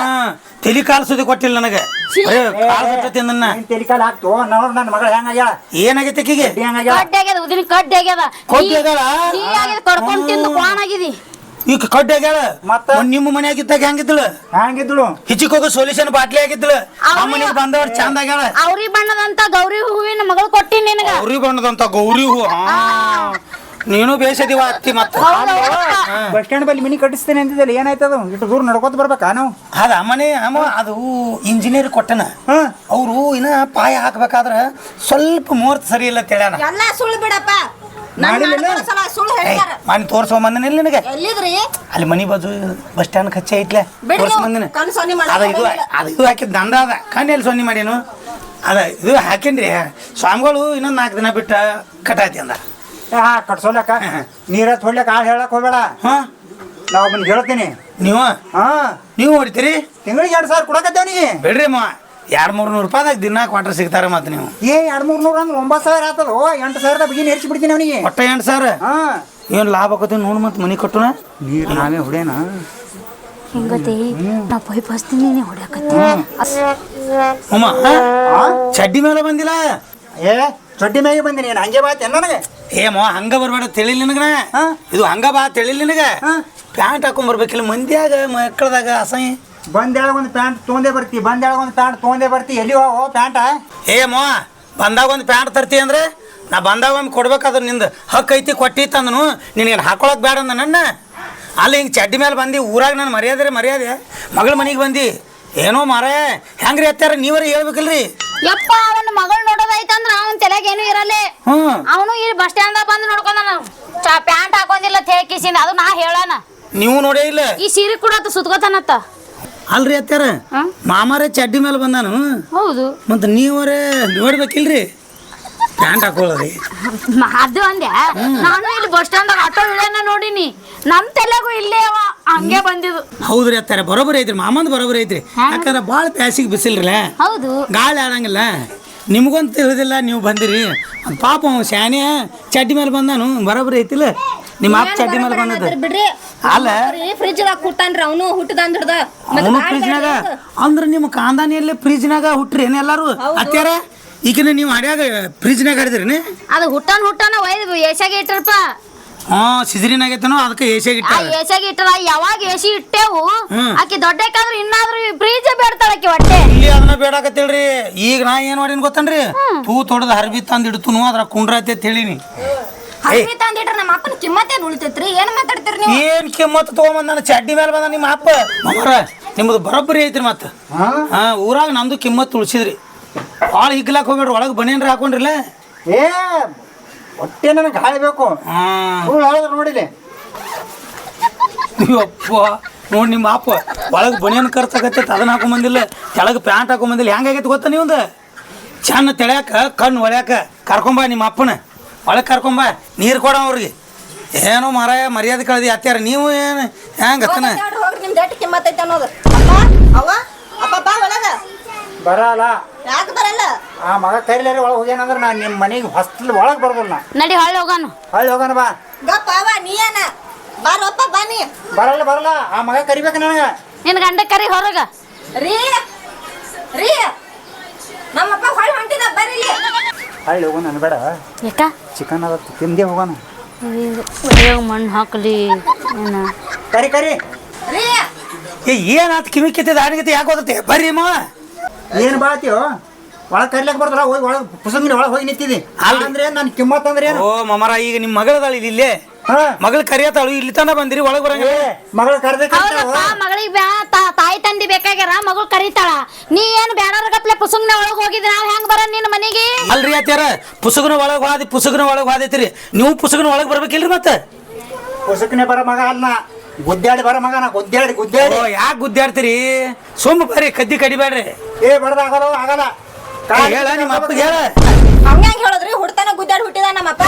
ತಲಿ ಕಾಲು ಸುದ್ದಿ ಕೊಟ್ಟಿಲ್ಲ ನನಗೆ. ಅಯ್ಯೋ, ಕಾಲು ನನ್ನ.
ನಿನ್ ತೆಲಿಕಾಲ್ ಹಾಕ್ತು ನೋಡ್ ನನ್ನ ಮಗಳು ಹೆಂಗಾಗ್ಯಾಳ.
ಏನಾಗೈತೆ ಆಕಿಗೆ
ಹೆಂಗಾಗ್ಯಾಳ?
ಕಡ್ಡೆ ಆಗ್ಯದ ಉದಿನ ಕಡ್ಡೆ ಆಗ್ಯದ.
ಕಡ್ಡೆ ಆಗ್ಯಾಳ?
ನೀ ಆಗ್ಯದ ಕಡ್ಕೊಂಡ್ ತಿಂದು ಕ್ವಾನ್ ಆಗಿದಿ.
ಈಗ ಕಡ್ಡೆ ಆಗ್ಯಾಳ?
ಮತ್ತ?
ಮೊನ್ನೆ ನಿಮ್ಮ ಮನ್ಯಾಗಿದ್ದಾಗ ಹೆಂಗಿದ್ದಳು
ಹೆಂಗಿದ್ಳು?
ಹಿಚಿಕ್ ಹೋಗೋ ಸೊಲ್ಯೂಷನ್ ಬಾಟ್ಲಿ ಆಗಿದ್ಳು. ಆ ಮನೆಗೆ ಬಂದವ್ರು ಚಂದ ಆಗ್ಯಾಳ.
ಅವ್ರಿ ಬಣ್ಣದಂತ ಗೌರಿ ಹೂವಿನ ಮಗಳು ಕೊಟ್ಟಿನಿ ನಿನಗ.
ಗೌರಿ ಬಣ್ಣದಂತ ಗೌರಿ ಹೂ ಹಾ. ನೀನು ಬೇಸದಿವ ಅತ್ತಿ ಮತ್ತ.
ಬಸ್ ಸ್ಟ್ಯಾಂಡ್ ಬಲ್ಲಿ ಮಿನಿ ಕಟ್ಟಿಸ್ತೇನೆ ಅಂತಿದ್ದಲ್ಲ ಏನಾಯ್ತದ ಇಷ್ಟು ದೂರ ನಡ್ಕೋತ ಬರ್ಬೇಕಾ ನಾವು?
ಅದ ಮನೆ ಅಮ್ಮ ಅದು ಇಂಜಿನಿಯರ್ ಕೊಟ್ಟನ.
ಹಾ.
ಅವರು ಇನ್ನ ಪಾಯ ಹಾಕ್ಬೇಕಾದ್ರ ಸ್ವಲ್ಪ ಮುಹೂರ್ತ ಸರಿ ಇಲ್ಲ ತಿಳಿಯಣ
ಎಲ್ಲ ಸುಳ್ಳು ಬಿಡಪ್ಪ.
ಮನೆ ತೋರ್ಸೋ ಬಂದನಿಲ್ಲ ನಿನಗೆ?
ಎಲ್ಲಿದ್ರಿ?
ಅಲ್ಲಿ ಮನಿ ಬಾಜು ಬಸ್ ಸ್ಟ್ಯಾಂಡ್ ಖರ್ಚೆ ಐತ್ಲೆ. ತೋರ್ಸೋ. ಬಂದಿನ
ಮಾಡಕ್
ಅದ ಇದು ಅದ ಇದು ಹಾಕಿದ್ ದಂಡ ಅದ. ಕಣ್ಣು ಎಲ್ಲಿ ಸೊನ್ನಿ ಮಾಡೇನು ಅದ ಇದು ಹಾಕಿನ್ರಿ. ಸ್ವಾಮಿಗಳು ಇನ್ನೊಂದು ನಾಲ್ಕು ದಿನ ಬಿಟ್ಟ ಕಟಾತಿ ಅಂದ.
ಹಾ ಕಟ್ಸೋಲಕ್ಕ. ನೀರ ತೊಡ್ಲಕ್ಕ ಆಳ್ ಹೇಳಕ್ ಹೋಗ್ಬೇಡ.
ಹಾ?
ನಾ ಒಬ್ಬನ್ ಹೇಳ್ತೀನಿ.
ನೀವು?
ಹಾ.
ನೀವು ಹೊಡಿತೀರಿ?
ತಿಂಗಳಿಗೆ ಎರಡು ಸಾವಿರ ಕೊಡಕತ್ತೇವನಿಗೆ
ಬಿಡ್ರಿ ಅಮ್ಮ ಎರಡು ಮೂರು ನೂರು ರೂಪಾಯಿದಾಗ ದಿನ ಕ್ವಾರ್ಟರ್ ಸಿಗ್ತಾರೆ ಮತ್ತೆ ನೀವು.
ಏ ಎರಡು ಮೂರು ನೂರು ಅಂದ್ರೆ ಒಂಬತ್ತು ಸಾವಿರ ಆತದ? ಎಂಟು ಸಾವಿರದ ಬಿಗಿನ ಹೆಚ್ಚಿ ಬಿಡ್ತೀನಿ ಅವನಿಗೆ.
ಒಟ್ಟ ಎಂಟು ಸಾವಿರ?
ಹಾ.
ಏನು ಲಾಭ ಆಕತಿ ನೋಡು ಮತ್ತೆ ಮನೆ ಕಟ್ಟುನ?
ನೀರು ನಾವೇ ಹೊಡೇನ
ಹಿಂಗತಿ? ನಾ ಪೈ ಬಸ್ತೀನಿ ನೀ ಹೊಡ್ಯಾಕತ್ತಿ
ಅಮ್ಮ ಚಡ್ಡಿ ಮೇಲೆ ಬಂದಿಲ್ಲ?
ಏ ಚಡ್ಡಿ ಮೇಲೆ ಬಂದಿನಿ ಏನು ಹಂಗೆ ಬಾತ್ ನನಗೆ?
ಏ ಮೋ ಹಂಗ ಬರ್ಬೇಡ ತಿಳಿಲ್ ನಿನಗ. ಇದು ಹಂಗ ಬಾ ತಿಳಿಲ್ ನಿನಗ. ಪ್ಯಾಂಟ್ ಹಾಕೊಂಡ್ ಬರ್ಬೇಕಿಲ್ಲ ಮಂದಿಯಾಗ ಮಕ್ಕಳದಾಗ ಅಸಹ್ಯ.
ಬಂದ್ಯಾಳ ಒಂದು ಪ್ಯಾಂಟ್ ತೊಗೊಂಡೇ ಬರ್ತಿ ಬಂದ್ಯಾಳ ಒಂದು ಪ್ಯಾಂಟ್ ತೊಗೊಂಡೇ ಬರ್ತಿ ಎಲ್ಲಿ ಹೋ ಪ್ಯಾಂಟ?
ಏಮೋ ಬಂದಾಗ ಒಂದು ಪ್ಯಾಂಟ್ ತರ್ತಿ ಅಂದ್ರೆ ನಾ ಬಂದಾಗ ಒಮ್ಮೆ ಕೊಡ್ಬೇಕಾದ್ರೆ ನಿಂದು ಹಕ್ ಐತಿ ಕೊಟ್ಟಿತ್ತು ಅಂದನು ನಿನಗೇನು ಹಾಕೊಳಕ್ ಬೇಡ ಅಂದ ನನ್ನ? ಅಲ್ಲಿ ಹಿಂಗೆ ಚಡ್ಡಿ ಮೇಲೆ ಬಂದು ಊರಾಗ ನಾನು ಮರ್ಯಾದೆ ಮರ್ಯಾದೆ. ಮಗಳ ಮನೆಗೆ ಬಂದು ಏನೋ ಮಾರೇ ಹೆಂಗ್ರಿ ಅತ್ತಾರ ನೀವರೇ ಹೇಳ್ಬೇಕಲ್ರಿ.
ಯಪ್ಪ ಅವನ ಮಗಳು ನೋಡೋದೈತಂದ್ರ ಅವನ ತಲೆಗೆ ಏನು ಇರಲ್ಲೇ. ಅವನು ಇಲ್ಲಿ ಬಸ್ ಸ್ಟ್ಯಾಂಡ್ ಬಂದು ನೋಡ್ಕೊಂಡ ಚಾ ಪ್ಯಾಂಟ್ ಹಾಕೊಂಡಿಲ್ಲ ತೇಕಿಸಿನ ಅದು ನಾ ಹೇಳಾನ.
ನೀವು ನೋಡೇ ಇಲ್ಲ.
ಈ ಸೀರೆ ಕೂಡ ಸುತ್ಕೋತಾನತ್ತ.
ಅಲ್ರಿ ಅತ್ತಾರ? ಮಾಮಾರೇ ಚಡ್ಡಿ ಮೇಲೆ ಬಂದಾನು.
ಹೌದು.
ಮತ್ತು ನೀವರೇ ನೋಡ್ಬೇಕಿಲ್ರಿ? ಪ್ಯಾಂಟ್ ಹಾಕೊಳ್ಳೋರಿ
ಮ- ಅದು ಅಂದೆ. ನಾನು ಇಲ್ಲಿ ಬಸ್ ಸ್ಟ್ಯಾಂಡ್ ಆಟೋ ಇಳ್ಯಾನ ನೋಡಿನಿ. ನಮ್ ತಲೆಗೂ ಇಲ್ಲೇ ಅವ. ಹಂಗೆ ಬಂದಿದ್ದು.
ಹೌದ್ರಿ ಅತ್ತಾರೆ ಬರೋಬರ್ ಐತ್ರಿ ಮಾಮಂದ್ ಬರೋಬರ್ ಐತ್ರಿ. ಯಾಕಂದ್ರೆ ಭಾಳ ಪ್ಯಾಸಿಗ್ ಬಿಸಿಲ್ರಲ್ಲ
ಹೌದು.
ಗಾಳಿ ಆಡಂಗಿಲ್ಲ. ನಿಮ್ಗೊಂದು ತಿಳಿದಿಲ್ಲ ನೀವು ಬಂದಿರಿ. ಪಾಪ ಅವ ಶಾನೆ ಚಡ್ಡಿ ಮೇಲೆ ಬಂದಾನು ಬರೋಬರಿ ಐತಿಲ್ಲ. ನಿಮ್ಮ ಅಪ್ಪ ಚಡ್ಡಿ ಮೇಲೆ ಬಂದದ
ಬಿಡ್ರಿ.
ಅಲ್ಲ.
ಫ್ರಿಜ್ ಅಲ್ಲಿ ಕೂತಾನ್ರಿ ಅವನು ಹುಟ್ಟದಂದ
ಅವನು ಫ್ರಿಜ್ನಾಗ ಅಂದ್ರೆ ನಿಮ್ಮ ಕಾಂದಾನಿಯಲ್ಲಿ ಫ್ರಿಜ್ನಾಗ ಹುಟ್ರಿ ಹುಟ್ಟ್ರಿ ಎಲ್ಲಾರು? ಅತ್ಯಾರ ಈಗಿನ ನೀವು ಹಡ್ಯಾಗ ಫ್ರಿಜ್ನಾಗ ಹರಿದ್ರಿ
ಅದು ಹುಟ್ಟನ್ ಹುಟ್ಟನ ಒಯ್ದು ಏಷ್ಯಾಗೆ ಇಟ್ಟರಪ್ಪ.
ಹಾ ಸಿಜರಿನ್ ಆಗೈತನೋ ಅದಕ್ಕೆ ಏಷ್ಯಾಗ
ಆ
ಇಟ್ಟ
ಏಷ್ಯಾಗೆ ಇಟ್ಟರ ಯಾವಾಗ ಏಸಿ ಇಟ್ಟೆವು. ಆಕಿ ದೊಡ್ಡಕ್ಕಾದ್ರೆ ಇನ್ನಾದ್ರೂ ಫ್ರೀಜ್ ಬೇಡ್ತಾಳ ಆಕಿ ಹೊಟ್ಟೆ.
ಇಲ್ಲಿ ಅದನ್ನ ಬೇಡಾಕತ್ತಿಲ್ರಿ ಈಗ ನಾ ಏನ್ ಮಾಡೀನಿ ಗೊತ್ತನ್ರಿ? ತೂ ತೊಡದ ಹರ್ಬಿ ತಂದ್ ಇಡ್ತುನು ಅದ್ರ ಕುಂಡ್ರೈತೆ ಅಂತ ಹೇಳಿನಿ.
ಹರ್ಬಿ ತಂದಿಟ್ರ ನಮ್ಮ ಅಪ್ಪನ ಕಿಮ್ಮತ್ತೇನ್ ಉಳಿತೈತ್ರಿ? ಏನ್ ಮಾತಾಡ್ತೀರಿ ನೀವು?
ಏನ್ ಕಿಮ್ಮತ್ ತಗೊಂಬಂದ ನನ್ನ ಚಡ್ಡಿ ಮೇಲೆ ಬಂದ ನಿಮ್ಮ ಅಪ್ಪ. ನಿಮ್ದು ನಿಮ್ಮದು ಬರೋಬ್ಬರಿ ಐತ್ರಿ ಮತ್ತ. ಹಾ? ಊರಾಗ ನಮ್ದು ಕಿಮ್ಮತ್ ಉಳಿಸಿದ್ರಿ. ಭಾಳ ಹಿಗ್ಲಾಕ್ ಹೋಗ್ಬೇಡ್ರಿ ಒಳಗೆ ಬನೇನ್ರಿ ಹಾಕೊಂಡ್ರಿಲ್ಲ?
ಏ ಹೊಟ್ಟೆ ನನಗೆ ಗಾಳಿ ಬೇಕು
ಹಾ.
ಸುಳ್ಳು ಹೇಳಿದ್ರು ನೋಡಿಲಿ.
ಅಪ್ಪ ನೋಡಿ ನಿಮ್ಮ ಅಪ್ಪ ಒಳಗೆ ಬನಿಯನ್ ಖರ್ಚಾಗತ್ತೆ ಅದನ್ನ ಹಾಕೊಂಬಂದಿಲ್ಲ ಕೆಳಗೆ ಪ್ಯಾಂಟ್ ಹಾಕೊಂಬಂದಿಲ್ಲ ಹೆಂಗಾಗೈತೆ ಗೊತ್ತಾ ನೀವಂದ ಚೆನ್ನ ತೆಳ್ಯಾಕ ಕಣ್ಣು ಹೊಳ್ಯಾಕ ಕರ್ಕೊಂಬ ನಿಮ್ಮ ಅಪ್ಪನ. ಒಳಗೆ ಕರ್ಕೊಂಬ ನೀರು ಕೊಡ ಅವ್ರಿಗೆ. ಏನೋ ಮಾರಾಯ ಮರ್ಯಾದೆ ಕಳ್ದಿ ಅತ್ಯಾರ ನೀವು ಏನು ಹೆಂಗೆ
ಬರಲ್ಲ. ಆ ಮಗ ಕೈಲಾರಿ ಒಳಗೆ ಹೋಗ್ಯಾನಂದ್ರೆ ನಾನು ನಿಮ್ಮ ಮನೆಗೆ ಹೊಸ್ತಲ್ ಒಳಗೆ ಬರ್ಬೋದು ನಾ.
ನಡಿ ಹಳ್ಳಿ ಹೋಗಾನು
ಹೊಳ್ಳಿ ಹೋಗೋಣ ಬಾ.
ಗಪ್ಪ ಅವ ನೀ ಏನ? ಬಾರಪ್ಪ ಬನ್ನಿ ನೀ.
ಬರಲ್ಲ ಬರಲ್ಲ. ಆ ಮಗ ಕರಿಬೇಕು ನನಗೆ.
ನಿನ್ ಗಂಡ ಕರಿ ಹೊರಗ.
ರೀ ರೀ. ನಮ್ಮಪ್ಪ ಹೊಳ್ ಹೊಂಟಿದ ಬರಿ ಹಳ್ಳಿ
ಹೊಳ್ಳಿ ಹೋಗೋಣ ನಾನು ಬೇಡ.
ಯಾಕ?
ಚಿಕನ್ ಅದ ತಿಂದೇ ಹೋಗೋಣ.
ಮಣ್ಣು ಹಾಕಲಿ. ಏನ?
ಕರಿ ಕರಿ.
ರೀ.
ಏ ಏನಾತ್ ಕಿವಿ ಕಿತ್ತಿದ ಆಡಿಗತಿ ಯಾಕೆ ಓದತ್ತೆ ಬರ್ರಿ ಮಾವ
ಏನು ಬಾಳ್ತೀವೋ ಒಳಗೆ ಕರ್ಲಕ್ಕೆ ಬರ್ತಾರ ಹೋಗಿ ಒಳಗೆ ಪುಸಂಗಿನ ಒಳಗೆ ಹೋಗಿ ನಿಂತಿದ್ದಿ.
ಅಲ್ಲ
ಅಂದ್ರೆ ನನ್ನ ಕಿಮ್ಮತ್ ಅಂದ್ರೆ ಏನು?
ಓ ಮಮರ ಈಗ ನಿಮ್ಮ ಮಗಳದಾಳ ಇಲ್ಲಿ ಇಲ್ಲೇ?
ಹಾ.
ಮಗಳು ಕರಿಯತ್ತಾಳು ಇಲ್ಲಿ ತನ ಬಂದಿರಿ ಒಳಗೆ ಬರಂಗ
ಮಗಳ
ಹೌದಪ್ಪ ಮಗಳಿಗೆ ಬ್ಯಾ ತಾ- ತಾಯಿ ತಂದಿ ಬೇಕಾಗ್ಯಾರ ಮಗಳು ಕರಿತಾಳ. ನೀ ಏನು ಬ್ಯಾನರ್ ಗಪ್ಲೆ ಪುಸುಂಗ್ನ ಒಳಗ್ ಹೋಗಿದ್ರ ನಾವ್ ಹೆಂಗ್ ಬರ ನಿನ್ ಮನೆಗೆ?
ಅಲ್ರಿ ಅತ್ಯಾರ ಪುಸುಗ್ನ ಒಳಗೆ ಹೋದಿ ಪುಸುಗ್ನ ಒಳಗೆ ಹೋದೈತ್ರಿ. ನೀವು ಪುಸುಗ್ನ ಒಳಗೆ ಬರ್ಬೇಕಿಲ್ರಿ ಮತ್ತೆ?
ಪುಸಕ್ನೆ ಬರ ಮಗ ಅಲ್ಲ ಗುದ್ದಾಡಿ ಬರ ಮಗ ನಾ ಗುದ್ದಾಡಿ ಗುದ್ದಾಡಿ.
ಓ ಯಾಕೆ ಗುದ್ದಾಡ್ತೀರಿ? ಸುಮ್ಮ ಬರ್ರಿ ಕದ್ದಿ ಕಡಿಬೇಡ್ರಿ.
ಏ ಬಡ್ದ ಆಗಲ್ಲ ಆಗಲ್ಲ.
ಹೇಳ ನಿಮ್ಮ ಅಪ್ಪಗೆ ಹೇಳ.
ಹಂಗ ಹೆಂಗ್ ಹೇಳಿದ್ರಿ ಹುಡ್ತಾನ ಗುದ್ದಾಡ್ ಹುಟ್ಟಿದ ನಮ್ಮಪ್ಪ.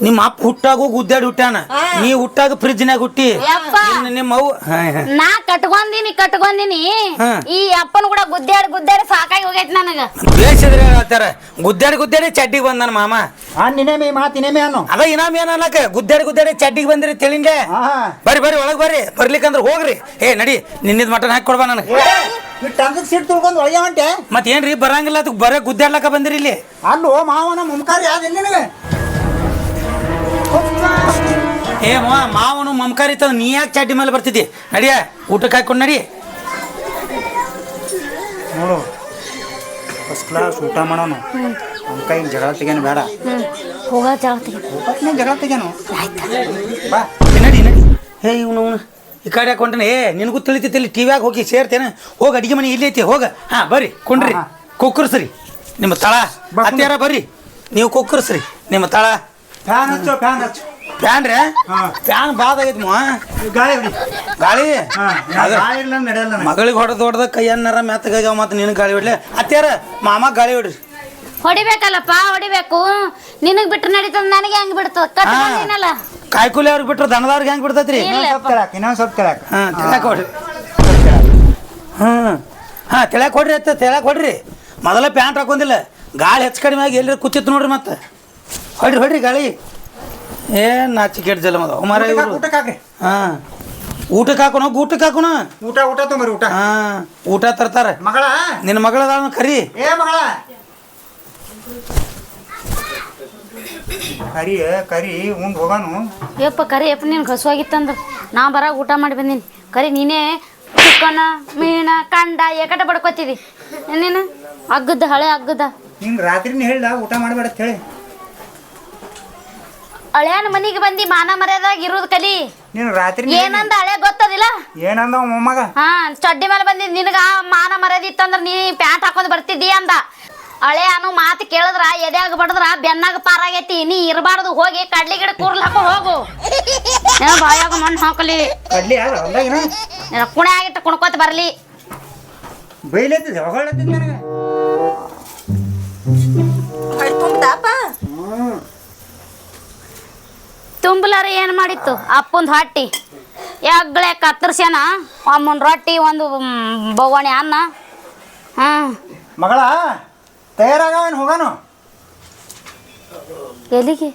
ನಿಮ್ಮ ಅಪ್ಪ ಹುಟ್ಟಾಗೂ ಗುದ್ದಾಡಿ ಹುಟ್ಟಾನ ನೀ ಹುಟ್ಟಾಗ ಫ್ರಿಜ್ನಾಗ ಹುಟ್ಟಿ.
ಯಪ್ಪ.
ಇನ್ನು ನಿಮ್ಮ ಹಾ, ಹಾ.
ನಾ ಕಟ್ಕೊಂದಿನಿ ಕಟ್ಕೊಂದಿನಿ.
ಹಾ.
ಈ ಅಪ್ಪನ ಕೂಡ ಗುದ್ದಾಡಿ ಗುದ್ದಾಡಿ ಸಾಕಾಗಿ ಹೋಗೈತಿ ನನಗ.
ಬೇಸಿದ್ರೆ ಹೇಳ್ತಾರ. ಗುದ್ದಾಡಿ ಗುದ್ದಾಡಿ ಚಡ್ಡಿಗೆ ಬಂದ ನನ್ನ ಮಾಮ.
ಆ ನಿನೇಮಿ ಮಾತು ನಿನೇಮಿ ಅನ್ನೋ.
ಅದ ಇನಾಮ್ ಏನ್ ಅನ್ನಕ? ಗುದ್ದಾಡಿ ಗುದ್ದಾಡಿ ಚಡ್ಡಿಗೆ ಬಂದ್ರಿ ತಿಳಿಂಗೆ? ಬರ್ರಿ ಬರ್ರಿ ಒಳಗ್ ಬರ್ರಿ. ಬರ್ಲಿಕ್ಕಂದ್ರೆ ಹೋಗ್ರಿ. ಏ ನಡಿ ನಿನ್ನಿದ್ ಮಟನ್ ಹಾಕಿ ಕೊಡ್ಬಾ ನನಗೆ.
ಮತ್ತೇನ್ರಿ ಸಿಟ್ಟು ತುಳ್ಕೊಂಡು ಒಳಗೆ ಹೊಂಟೆ.
ಮತ್ತೆ ಏನ್ರಿ ಬರಂಗಿಲ್ಲ ಅದಕ್ಕೆ ಬರೇ ಗುದ್ದಾಡ್ಲಕ್ಕ ಬಂದಿರಿ ಇಲ್ಲಿ.
ಅಲ್ಲೋ ಮಾವನ ಮುಮ್ಕಾರಿ ಯಾವ್ದು ನಿನಗೆ.
ಏ ಮಾವನು ಮಮಕಾರಿ ತಂದು ನೀ ಯಾಕೆ ಚಾಟಿ ಮೇಲೆ ಬರ್ತಿದ್ದೆ? ನಡಿಯ ಊಟಕ್ಕೆ ಹಾಕೊಂಡು ನಡಿ.
ನೋಡು ಫಸ್ಟ್ ಕ್ಲಾಸ್ ಊಟ ಮಾಡೋನು. ನಮ್ಮ ಕೈ ಜಗಳ ತೆಗೇನು ಬೇಡ.
ಹೋಗ
ಜಗಳ ತೆಗೇನು ಬಾ.
ಏ, ನಡಿ ನಡಿ. ಹೇ ಇವನು ಅವನು ಈ ಕಡೆ ಹಾಕೊಂಡ್ರೆ ಏ ನಿನಗೂ ತಿಳಿತೈತಿ ಇಲ್ಲಿ ಟಿವ್ಯಾಗ ಹೋಗಿ ಸೇರ್ತೇನೆ. ಹೋಗಿ ಅಡಿಗೆ ಮನೆ ಇಲ್ಲಿ ಐತಿ ಹೋಗ. ಹಾಂ ಬರ್ರಿ ಕೊಂಡ್ರಿ. ಕುಕ್ಕರ್ಸ್ರಿ. ನಿಮ್ಮ ತಳ.
ಬಾ,
ಅತ್ಯಾರ ಬರ್ರಿ. ನೀವು ಕುಕ್ಕರ್ಸ್ರಿ. ನಿಮ್ಮ ತಳ.
ಫ್ಯಾನ್ ಹಚ್ಚು ಫ್ಯಾನ್ ಹಚ್ಚು.
ಫ್ಯಾನ್ ರೀ?
ಹಾ.
ಫ್ಯಾನ್ ಬಾದಾಗೈತಿ ಮಾ
ಗಾಳಿ ಹೊಡಿ
ಗಾಳಿ?
ಗಾಳಿ ಇಲ್ಲ ನಡೆಯಲ್ಲ
ಮಗಳಿಗೆ ಹೊಡೆದು ಹೊಡೆದ ಕೈಯನ್ನಾರ ಮೆತ್ತಗಾಗ್ಯಾವ ಮತ್ತೆ ನಿನ್ ಗಾಳಿ ಹೊಡ್ಲಿ ಅತ್ಯಾರ ಮಾಮ ಗಾಳಿ ಹೊಡ್ರಿ
ಹೊಡಿಬೇಕಲ್ಲಪ್ಪ ಹೊಡಿಬೇಕು. ನಿನಗ್ ಬಿಟ್ರೆ ನಡೀತದ ನನಗೆ ಹೆಂಗ್ ಬಿಡ್ತದ ಕಟ್ಕೊಂದಿನಲ್ಲ
ಕಾಯ್ಕುಲಿ ಅವ್ರಿಗೆ ಬಿಟ್ರೆ ದನದವ್ರಿಗೆ ಹೆಂಗ್ ಬಿಡ್ತೈತ್ರಿ?
ಇಲ್ಲ.
ಇನ್ನೊಂದ್ ಸ್ವಲ್ಪ ಇನ್ನೊಂದ್ ಸ್ವಲ್ಪ ತೆಳಕ್
ಹಾಂ ತೆಳಕ್ ಹೊಡ್ರಿ ಹ್ಮ್ ಹಾಂ. ತಿಳಕ್ ಕೊಡ್ರಿ ಅತ್ತ ತಿಳಕ್ ಕೊಡ್ರಿ ಮೊದಲ ಪ್ಯಾಂಟ್ ಹಾಕೊಂಡಿಲ್ಲ. ಗಾಳಿ ಹೆಚ್ಚು ಕಡಿಮೆ ಆಗಿ ಎಲ್ಲರೂ ಕುಚ್ಚಿತ್ತು ನೋಡ್ರಿ ಮತ್ತೆ. ಹೊಡ್ರಿ ಹೊಡ್ರಿ ಗಾಳಿ. ಏ ನಾಚಿಕೆಟ್ ಜಲ ಮದ ಮರ
ಊಟಕ್ಕೆ
ಇವರು.
ಊಟಕ್ಕೆ ಹಾಕ್ರಿ.
ಹಾಂ. ಊಟಕ್ಕೆ ಹಾಕೋಣ ಊಟಕ್ಕೆ ಹಾಕೋಣ.
ಊಟ ಊಟ ತೊಂಬರಿ ಊಟ.
ಹಾಂ ಊಟ ತರ್ತಾರೆ.
ಮಗಳ?
ನಿನ್ನ ಮಗಳದ ಕರಿ.
ಏ ಮಗಳ? ಕರಿ ಕರಿ ಉಂಡ್ ಹೋಗಾನು.
ಯಪ್ಪ ಕರಿ ಯಪ್ಪ ನಿನ್ ಹಸುವಾಗಿತ್ತಂದ್ರ. ನಾ ಬರಾಗ ಊಟ ಮಾಡಿ ಬಂದೀನಿ. ಕರಿ ನೀನೇ ಚಿಕ್ಕನ ಮೀನ ಕಂಡ ಏಕಟ ಬಡ್ಕೋತಿದಿ ನೀನು? ಅಗ್ಗದ ಹಳೆ ಅಗ್ಗದ.
ಹಿಂಗ್ ರಾತ್ರಿನೇ ಹೇಳ್ದ ಊಟ ಮಾಡಬೇಡ ಅಂತ ಹೇಳಿ.
ಹಳೆಯನ ಮನಿಗೆ ಬಂದಿ ಮಾನ ಮರ್ಯಾದಾಗ ಇರೋದು ಕಲಿ.
ನೀನು ರಾತ್ರಿ
ಏನಂದ ಹಳೆ ಗೊತ್ತದಿಲ್ಲ?
ಏನಂದ ಮೊಮ್ಮಗ?
ಹಾ ಚಡ್ಡಿ ಮೇಲೆ ಬಂದಿ ನಿನಗ ಮಾನ ಮರ್ಯಾದೆ ಇತ್ತಂದ್ರ ನೀ ಪ್ಯಾಂಟ್ ಹಾಕೊಂಡು ಬರ್ತಿದ್ದಿ ಅಂದ. ಹಳೆ ಅನು ಮಾತು ಕೇಳಿದ್ರ ಎದ್ಯಾಗ ಬಡದ್ರ ಬೆನ್ನಾಗ ಪಾರಾಗೈತಿ ನೀ ಇರಬಾರ್ದು ಹೋಗಿ ಕಡ್ಲಿ ಗಿಡ ಕೂರ್ಲ್ ಹಾಕೋ ಹೋಗು. ಏನೋ ಬಾಯಾಗ ಮಣ್ಣು ಹಾಕಲಿ.
ಕಡ್ಲಿ ಯಾರು ಹೊಲ್ದಾಗಿನ
ಏನೋ? ಕುಣೆ ಆಗಿಟ್ಟು ಕುಣ್ಕೋತ ಬರ್ಲಿ.
ಬೈಲತ್ತಿದ್ದೆ ಹೊಗಳತ್ತಿದ್ದೆ ನನಗೆ.
ತುಂಬ್ತಾಪ
ತುಂಬಲಾರ ಏನು ಮಾಡಿತ್ತು? ಅಪ್ಪಂದು ಹೊಟ್ಟಿ. ಎಗ್ಳೆ ಕತ್ತರ್ಸ್ಯಾನ. ಅಮ್ಮನ ರೊಟ್ಟಿ ಒಂದು ಬೊಗಣಿ ಅನ್ನ. ಹಾಂ.
ಮಗಳ ತಯಾರಾಗವನ್ ಹೋಗಾನು?
ಎಲ್ಲಿಗೆ?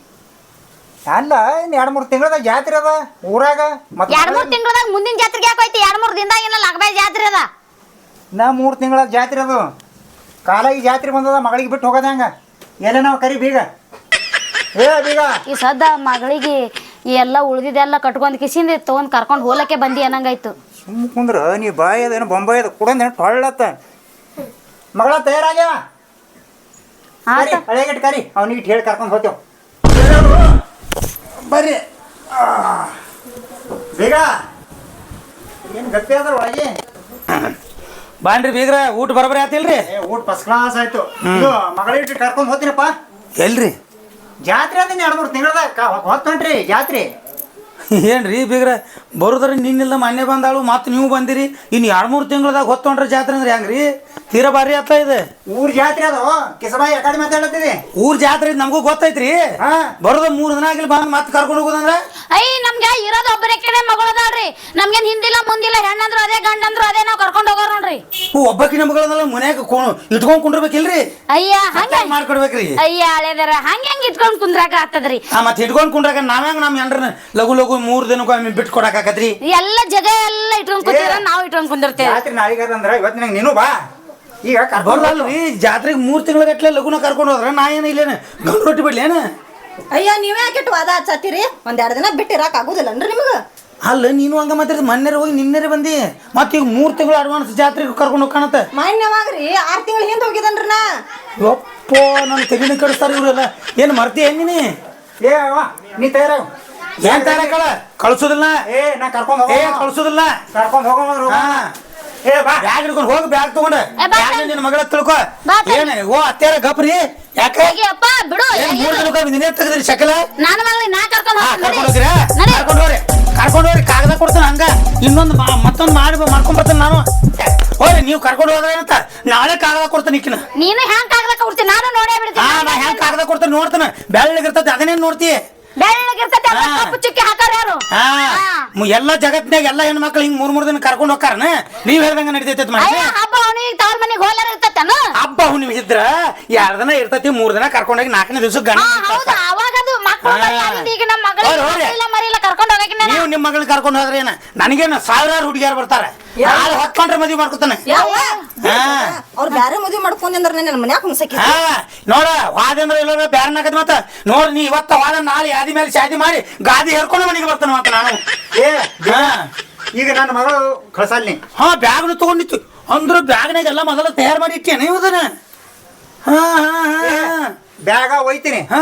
ಅಲ್ಲ ಇನ್ನು ಎರಡು ಮೂರು ತಿಂಗಳದಾಗ ಜಾತ್ರೆ ಅದ ಊರಾಗ ಮತ್ತೆ
ಎರಡ್ ಮೂರ್ ತಿಂಗಳದಾಗ ಮುಂದಿನ ಜಾತ್ರೆಗೆ ಗ್ಯಾಪೈತಿ ಎರಡು ಮೂರು ದಿನದಾಗ ಏನ ಲಗ್ಬೇ ಜಾತ್ರೆ ಅದ?
ನಾ ಮೂರು ತಿಂಗಳ ಜಾತ್ರೆ ಅದು. ಕಾಲಾಗಿ ಜಾತ್ರೆ ಬಂದದ ಮಗಳಿಗೆ ಬಿಟ್ಟು ಹೋಗೋದ ಹಂಗ? ಎಲ್ಲ ನಾವು ಕರಿ ಬೀಗ ಏ ಬೀಗ.
ಈ ಸದ್ದ ಮಗಳಿಗೆ ಈ ಎಲ್ಲ ಉಳಿದಿದೆಲ್ಲ ಕಟ್ಕೊಂಡ್ ಕಿಸಿಂದ ತಗೊಂಡ್ ಕರ್ಕೊಂಡ್ ಹೋಲಕ್ಕೆ ಬಂದಿ ಅನ್ನಂಗಾಯ್ತು.
ಸುಮ್ಮ ಕುಂದ್ರ ನೀ ಬಾಯಿ ಅದೇನು ಬೊಂಬಾಯಿ ಅದ ಕುಡಂದ ಟೊಳ್ಳತ್ತ ಮಗಳ ತಯಾರಾಗ್ಯಾವ?
ಆತ.
ಹಳೆಗಿಟ್ಟು ಕರಿ. ಅವನಿಗೆ ಇಟ್ಟು ಹೇಳಿ ಕರ್ಕೊಂಡು ಹೋಗ್ತೇವ್. ಬರ್ರಿ. ಬೀಗ. ಏನು ಗಟ್ಟಿ ಅದ್ರ ಒಳಗೆ?
ಬಾಂಡ್ರಿ ಬೀಗ್ರ ಊಟ ಬರಬರಿ ಆತಿಲ್ರಿ?
ಏ ಊಟ ಫಸ್ಟ್ ಕ್ಲಾಸ್ ಆಯ್ತು. ಇದು ಮಗಳಿಟ್ಟು ಕರ್ಕೊಂಡು ಹೋಗ್ತೀನಪ್ಪ.
ಎಲ್ರಿ?
ಜಾತ್ರೆ ಅಂದ್ರೆ ಎರಡು ಮೂರು ತಿಂಗಳದಾಗ ಹೊತ್ತೊಂಟ್ರಿ ಜಾತ್ರೆ.
ಏನ್ರಿ ಬೀಗ್ರ, ಬರೋದ್ರ ನಿನ್ನೆಲ್ಲ ಮೊನ್ನೆ ಬಂದಾಳು, ಮತ್ತೆ ನೀವು ಬಂದಿರಿ, ಇನ್ನು ಎರಡು ಮೂರು ತಿಂಗಳದಾಗ ಹೊತ್ತೊಂಡ್ರೆ ಜಾತ್ರೆ ಅಂದ್ರೆ ಹೆಂಗ್ರಿ? ತೀರಾ ಭಾರಿ ಆತ ಇದೆ.
ಊರ್ ಜಾತ್ರೆ ಅದು. ಕಿಸಬಾಯಿ ಅಕಾಡೆಮಿ ಮಾತಾಡತ್ತಿದೆ
ಊರ್ ಜಾತ್ರೆ ಇದ್ ನಮಗೂ ಗೊತ್ತೈತ್ರಿ.
ಹಾ.
ಬರೋದ ಮೂರ್ ದಿನ ಆಗಿಲ್ಲ ಬಂದ್ ಮತ್ತೆ ಕರ್ಕೊಂಡು ಹೋಗುದಂದ್ರ?
ಅಯ್ಯ ನಮ್ಗೆ ಇರೋದು ಒಬ್ಬರೇ ಕಡೆ ಮಗಳು ಅದಾಳ್ರಿ. ನಮ್ಗೇನ್ ಹಿಂದಿಲ್ಲ ಮುಂದಿಲ್ಲ ಹೆಣ್ಣಂದ್ರು ಅದೇ ಗಂಡಂದ್ರು ಅದೇ ನಾವ್ ಕರ್ಕೊಂಡ್ ಹೋಗೋರ್ ನೋಡ್ರಿ.
ಹ್ಞೂ ಒಬ್ಬಕಿನ ಮಗಳದಲ್ಲ ಮನ್ಯಾಗ ಕೋಣ ಇಟ್ಕೊಂಡ್ ಕುಂಡಿರ್ಬೇಕಿಲ್ರಿ?
ಅಯ್ಯ ಹಂಗ
ಮಾಡ್ಕೊಡ್ಬೇಕ್ರಿ?
ಅಯ್ಯ ಹಳೆದರ ಹಂಗ ಹೆಂಗ್ ಇಟ್ಕೊಂಡ್ ಕುಂದ್ರಾಕ ಆಗ್ತದ್ರಿ?
ಆ ಮತ್ತೆ ಇಟ್ಕೊಂಡ್ ಕುಂಡ್ರಾಗ ನಾವ್ಯಾಂಗ ನಮ್ಮ ಎಂಡ್ರನ್ನ ಲಘು ಲಘು ಮೂರು ದಿನಕ್ಕೊಮ್ಮೆ ಬಿಟ್ಟು ಕೊಡಕಾಕತ್ರಿ
ಎಲ್ಲ ಜಗ ಎಲ್ಲ ಇಟ್ಕೊಂಡ್ ಕುಂತಿರ ನಾವ್ ಇಟ್ಕೊಂಡ್ ಕುಂದಿರ್ತೇವೆ.
ನಾಳೆಗೆ ಅದಂದ್ರ ಇವತ್ತು ನಂಗೆ ನೀನು ಬಾ. ಈಗ ಕರ್ಕೊಂಡು
ಬರಲ್ರಿ ಜಾತ್ರೆಗೆ ಮೂರು ತಿಂಗಳ ಗಟ್ಟಲೆ ಲಘುನ ಕರ್ಕೊಂಡು ಹೋದ್ರ ನಾ ಏನು ಇಲ್ಲೇನ? ಗಂಡು ರೊಟ್ಟಿ ಬಿಡ್ಲಿ ಏನ?
ಅಯ್ಯ ನೀವೇ ಯಾಕೆಟ್ ವಾದ ಹಚ್ಚತ್ತೀರಿ ಒಂದ್ ಎರಡು ದಿನ ಬಿಟ್ಟು ಇರಾಕ್ ಅಂದ್ರೆ ನಿಮ್ಗ?
ಅಲ್ಲ ನೀನು ಹಂಗ ಮಾತಾಡಿದ ಮೊನ್ನೆರ ಹೋಗಿ ನಿನ್ನೆರೆ ಬಂದಿ. ಮತ್ತೆ ಈಗ ಮೂರು ತಿಂಗಳು ಅಡ್ವಾನ್ಸ್ ಜಾತ್ರೆಗೆ ಕರ್ಕೊಂಡು ಹೋಗ್ಕಾಣತ್ತ
ಮಾನ್ಯವಾಗ್ರಿ ಆರ್ ತಿಂಗಳ ಹಿಂದೆ ಹೋಗಿದನ್ರಿ ನಾ.
ಒಪ್ಪೋ ನನ್ನ ತೆಗಿನ ಕಡಿಸ್ತಾರ ಇವರೆಲ್ಲ. ಏನು ಮರ್ತಿ ಹೆಂಗಿನಿ
ಏ ಅವ್ವ, ನೀ ತಯಾರ
ಏನ್ ತಯಾರಕಳ ಕಳ್ಸೋದಿಲ್ಲ
ಏ ನಾ ಕರ್ಕೊಂಡು
ಏ
ಹೋಗೋ
ಕಳ್ಸೋದಿಲ್ಲ
ಕರ್ಕೊಂಡು ಹೋಗೋ
ಹಾ.
ಏ ಬಾ.
ಬ್ಯಾಗ್ ಹಿಡ್ಕೊಂಡು ಹೋಗಿ ಬ್ಯಾಗ್ ತಗೊಂಡ.
ಏ, ಬಾ
ಬ್ಯಾಗ್ ನಿನ್ನ ಮಗಳ ತಿಳ್ಕೊ.
ಬಾ ತಾಯಿ.
ಏನ ಓ ಅತ್ಯಾರ ಗಪ್ರಿ? ಯಾಕೆ?
ಅಪ್ಪ ಬಿಡು.
ಏನ್ ಮೂರು ದಿನಕ್ಕೆ ನಿನ್ನೆ ತೆಗದ್ರಿ ಶಕಲ?
ನಾನು ಮಗಳಿಗೆ ನಾ ಕರ್ಕೊಂಡು
ಹಾ
ಹೋಗ್ತೀನಿ
ಕರ್ಕೊಂಡು ಹೋಗ್ತೀರಾ
ನಡಿ.
ಕರ್ಕೊಂಡು ಹೋಗ್ರಿ. ಕರ್ಕೊಂಡು ಹೋಗ್ರಿ ಕಾಗದ ಕೊಡ್ತಾನ ಹಂಗ. ಇನ್ನೊಂದು ಮತ್ತೊಂದು ಮಾಡಿ ಮಾಡ್ಕೊಂಡ್ ಬರ್ತಾನೆ ನಾನು. ಹೋಗ್ರಿ ನೀವು ಕರ್ಕೊಂಡು ಹೋದ್ರೆ ಏನಂತ? ನಾಳೆ ಕಾಗದ ಕೊಡ್ತಾನೆ ಇಕ್ಕಿನ
ನೀನು ಹೆಂಗ್ ಕಾಗದ ಕೊಡ್ತೀನಿ ನಾನು ನೋಡೇ
ಹಾ ನಾ ಹೆಂಗ್
ಬಿಡ್ತೀನಿ
ಕಾಗದ ಕೊಡ್ತಾನೆ ನೋಡ್ತಾನೆ. ಬೆಳ್ಳಗಿರ್ತದೆ ಅದನ್ನೇನ್ ನೋಡ್ತಿ?
ಬೆಳ್ಳಗಿರ್ತೈತೆ ಅದ್ರ. ಕಪ್ಪು ಚುಕ್ಕಿ ಹಾಕಾರ ಯಾರು?
ಹಾ. ಎಲ್ಲ ಜಗತ್ನಾಗ ಎಲ್ಲ ಹೆಣ್ಮಕ್ಳು ಹಿಂಗ್ ಮೂರ್ ಮೂರ್ ದಿನ ಕರ್ಕೊಂಡು ಹೋಗ್ತಾರನ ನೀವ್ ಹೇಳ್ದಂಗ ನಡಿತೈತೆ ಮಾಡಿ
ಅವನಿಗೆ ತವ್ರ ಮನೆಗೆ ಹೋಲಾರ ಇರ್ತತನ
ಹಬ್ಬ ಹುಣ್ಣಿಮೆ ಇದ್ರ ಎರಡ್ ದಿನ ಇರ್ತತಿ ಮೂರ್ ದಿನ ಕರ್ಕೊಂಡೋಗಿ ನಾಲ್ಕನೇ ದಿವಸ
ಗಣ ಹೌದು ಅವಾಗ ಅದು ಮಕ್ಕಳು ಈಗ ನಮ್ಮ
ಮಗಳ ಹೋಗ್ರಿ.
ಮಗಳಿಗೆ ಇಲ್ಲ ಮರಿ ಇಲ್ಲ ಕರ್ಕೊಂಡು ಹೋಗಕ್ಕೆ ನಾನು.
ನೀವು ನಿಮ್ ಮಗಳ್ ಕರ್ಕೊಂಡು ಹೋದ್ರೆ ಏನ? ನನಗೇನು ಸಾವಿರಾರು ಹುಡುಗಿಯರು ಬರ್ತಾರೆ. ಯಾರು ಹೊತ್ಕೊಂಡ್ರೆ ಮದುವೆ ಮಾಡ್ಕೊತಾನೆ.
ಯಾವ?
ಹಾ.
ಅವ್ರ ಬ್ಯಾರೆ ಮದ್ವಿ ನನ್ನ ಮನ್ಯಾಗ ಹುಣ್ಸಕಿ.
ಹಾ. ನೋಡ ವಾದಂದ್ರ ಇಲ್ಲ ಬ್ಯಾರ ನಾಕದ್ ಮತ್ತ. ನೋಡ್ ನೀ ಇವತ್ತ ವಾದ ನಾಳೆ ಯಾದಿ ಮೇಲೆ ಶಾದಿ ಮಾಡಿ ಗಾದಿ ಹೇರ್ಕೊಂಡು ಮನೆಗೆ ಬರ್ತಾನೆ ಮತ್ತ ನಾನು.
ಏ
ಹಾ.
ಈಗ ನನ್ನ ಮಗಳು ಕಳ್ಸಲ್ ನೀ
ಹಾ ಬ್ಯಾಗ್ನು ತಗೊಂಡಿತ್ತು. ಅಂದ್ರ ಬ್ಯಾಗ್ನಾಗ ಎಲ್ಲ ಮೊದಲ ತಯಾರು ಮಾಡಿ ಇಟ್ಟೇನೆ ಇವದನ್ನ? ಹಾ ಹಾ ಹಾ
ಬ್ಯಾಗ ಒಯ್ತೀನಿ
ಹಾ.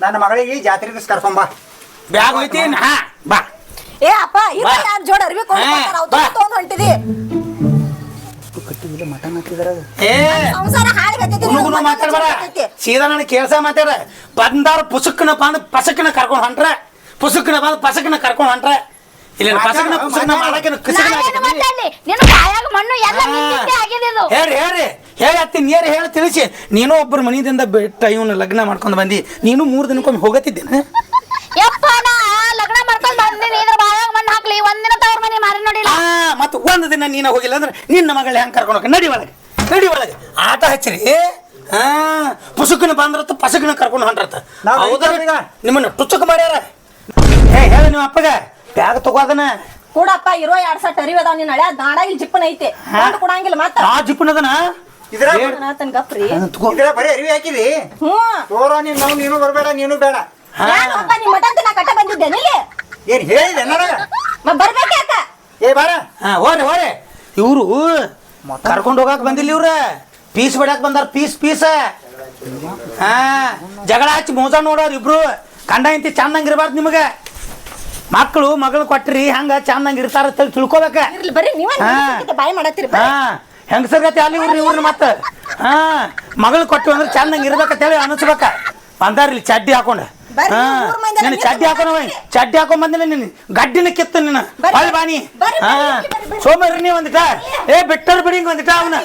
ನನ್ನ ಮಗಳಿಗೆ ಜಾತ್ರೆ ದಿವಸ ಕರ್ಕೊಂಬಾ
ಬ್ಯಾಗ್ ಹೋಯ್ತೀನಿ? ಹಾ. ಬಾ.
ಏ ಅಪ್ಪ ಇವ
ಬಾ.
ಯಾರ್ ಜೋಡ್ ಅರ್ವಿ ತಗೊಂಡ್ ಹೊಂಟಿದಿ.
ಮಟನ್ ಹಾಕಿದ್ರ
ಏ.
ಸಂಸಾರ ಹಾಳ್ಗತ್ತೈತಿ
ಗುನುಗುನು ಮಾತಾಡ್ಬೇಡ ಸೀದಾ ನನ್ನ ಕೆಲಸ ಮಾತಾಡ. ಬಂದಾರ ಪುಸಕ್ನ ಬಂದ್ ಪಸಕ್ನ ಕರ್ಕೊಂಡು ಹೊಂಟ್ರ. ಪುಸಕ್ನ ಬಂದ್ ಪಸಕ್ನ ಕರ್ಕೊಂಡು ಹೊಂಟ್ರ. ಇಲ್ಲ ಪಸಕ್ನ ಪುಸಕ್ನ ಮಾಡಕ್ಕೆ ಕಿಸಕ್ನ
ನಾನೇನು ಮಾತಾಡ್ಲಿ ನಿನ್ನ ಬಾಯಾಗ ಮಣ್ಣು ಎಲ್ಲ ನಿಂತಿದ್ದೇ ಆಗಿದೆ ಇದು.
ಹೇಳ್ರಿ ಹೇಳ್ರಿ. ಹೇಳಿ ಅತ್ತಿ ನೀರು ಹೇಳಿ ತಿಳಿಸಿ. ನೀನು ಒಬ್ಬರು ಮನೆಯಿಂದ ಬಿಟ್ಟ ಇವನು ಲಗ್ನ ಮಾಡ್ಕೊಂಡು ಬಂದಿ. ನೀನು ಮೂರು ದಿನಕ್ಕೊಮ್ಮೆ ಹೋಗತ್ತಿದ್ದೇನೆ.
ಯಪ್ಪ ನಾ ಲಗ್ನ ಮಾಡ್ಕೊಂಡ್ ಬಂದಿನಿ. ಇದ್ರ ಬಾಯಾಗ ಮಣ್ಣು ಹಾಕ್ಲಿ. ಒಂದಿನ ತವ್ರ ಮನೆ ಮಾರಿ ನೋಡಿಲ್ಲ.
ಹಾ ಮತ್ತೆ ಒಂದು ದಿನ ನೀನ ಹೋಗಿಲ್ಲ ಅಂದ್ರೆ ನಿನ್ನ ಮಗಳ ಹೆಂಗೆ ಕರ್ಕೊಂಡು ಹೋಗಿ ನಡಿ ಒಳಗೆ ನಡಿ ಒಳಗೆ. ಆಟ ಹಚ್ಚಿರಿ ಹಾ ಪುಸುಕನ ಬಂದ್ರತ್ತ ಪಸಕನ ಕರ್ಕೊಂಡು ಹೊಂಟ್ರತ್ತ.
ನಾವ್
ಹೌದಾ ನಿಮ್ಮನ್ನ ಟುಚ್ಚಕ್ ಮಾಡ್ಯಾರ? ಏ ಹೇಳ ನಿಮ್ಮ ಅಪ್ಪಗ. ಬ್ಯಾಗ್ ತಗೋದನ
ಕೂಡಪ್ಪ ಇರೋ ಎರಡ್ ಸಟ್ ಅರಿವಿ ಅದಾವ ನಿನ್ನ ಹಳೆ ಇಲ್ಲಿ ಜಿಪ್ಪನ ಐತೆ. ಕೊಂಡು ಕೊಡಂಗಿಲ್ಲ ಮತ್ತ.
ಆ ಜಿಪ್ಪನದನ
ಇದ್ರ
ಆತನ್ ಗಪ್ರಿ.
ಇದ್ರ ಬರೀ ಅರಿವಿ ಹಾಕಿದಿ?
ಹ್ಞೂ.
ತೋರ ನೀನ್ ನಾವು ನೀನು ಬರಬೇಡ ನೀನು ಬೇಡ.
ಏನಪ್ಪ ನಿಮ್ಮ ಮಠ ಅಂತ ನಾ ಕಟ್ಟ ಬಂದಿದ್ದೇನೆ ಇಲ್ಲಿ
ಏನ್ ಹೇಳಿದೆ ನನಗ?
ಮ ಬರ್ಬೇಕೆ ಅಕ್ಕ
ಏ ಬಾರ.
ಹಾ ಹೋರಿ ಹೋರಿ ಇವರು ಕರ್ಕೊಂಡು ಹೋಗಾಕ್ ಬಂದಿಲ್ಲ ಇವ್ರ. ಪೀಸ್ ಬಿಡಾಕ್ ಬಂದಾರ ಪೀಸ್ ಪೀಸ್. ಹಾ ಜಗಳ ಹಚ್ಚಿ ಮೋಸ ನೋಡೋರು ಇಬ್ರು. ಕಂಡ ಇಂತಿ ಚಂದಂಗಿರ್ಬಾರ್ದು ಇರಬಾರ್ದು ನಿಮಗೆ. ಮಕ್ಕಳು ಮಗಳು ಕೊಟ್ರಿ ಹಂಗ ಚಂದಂಗ ಇರ್ತಾರ ತಿಳ್ಕೊಬೇಕ.
ಇರ್ಲಿ ಬರ್ರಿ ನೀವ
ಹಾ.
ಬಾಯಿ ಮಾಡತ್ತೀರಿ
ಹಾ. ಹೆಂಗಸರ್ಗತಿ ಅಲ್ಲಿ ಇವ್ರಿ ಇವ್ರನ್ನ ಮತ್ತ. ಹಾ. ಮಗಳು ಕೊಟ್ಟು ಅಂದ್ರೆ ಚಂದಂಗ ಇರ್ಬೇಕಂತೇಳಿ ಅನಿಸ್ಬೇಕ. ಬಂದಾರ ಇಲ್ಲಿ ಚಡ್ಡಿ ಹಾಕೊಂಡು. ನೀನು ಚಡ್ಡಿ ಹಾಕೊಂಡ ಚಡ್ಡಿ ಹಾಕೊಂಡ್ ಬಂದಿಲ್ಲ ನೀನು. ಗಡ್ಡಿನ ಕಿತ್ತು ನೀನು.
ಬರ್ರಿ.
ಬಾಣಿ. ಬಾನಿ ಹಾ.
ಬರ್ರಿ.
ನೀವು ಒಂದಿಟ. ಏ ಬಿಟ್ಟರ್ ಬಿಡಿ ಹಿಂಗ್ ಒಂದಿಟ ಅವನ.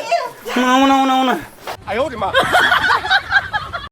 ಅವನ ಅವನ ಅವನ.